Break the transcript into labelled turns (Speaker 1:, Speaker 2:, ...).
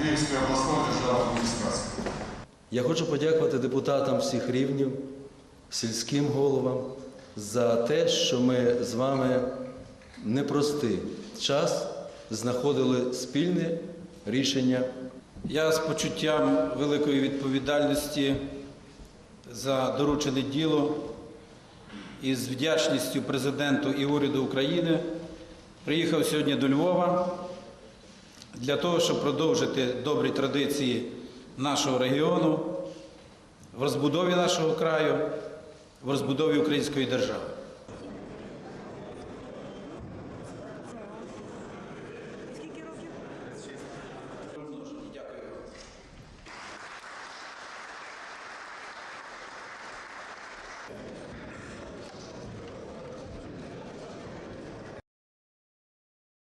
Speaker 1: Львівської обласної державної адміністрації.
Speaker 2: Я хочу подякувати депутатам всіх рівнів, сільським головам за те, що ми з вами непростий час знаходили спільне рішення.
Speaker 3: Я з почуттям великої відповідальності за доручене діло і з вдячністю президенту і уряду України приїхав сьогодні до Львова для того, щоб продовжити добрі традиції нашого регіону в розбудові нашого краю, в розбудові української держави.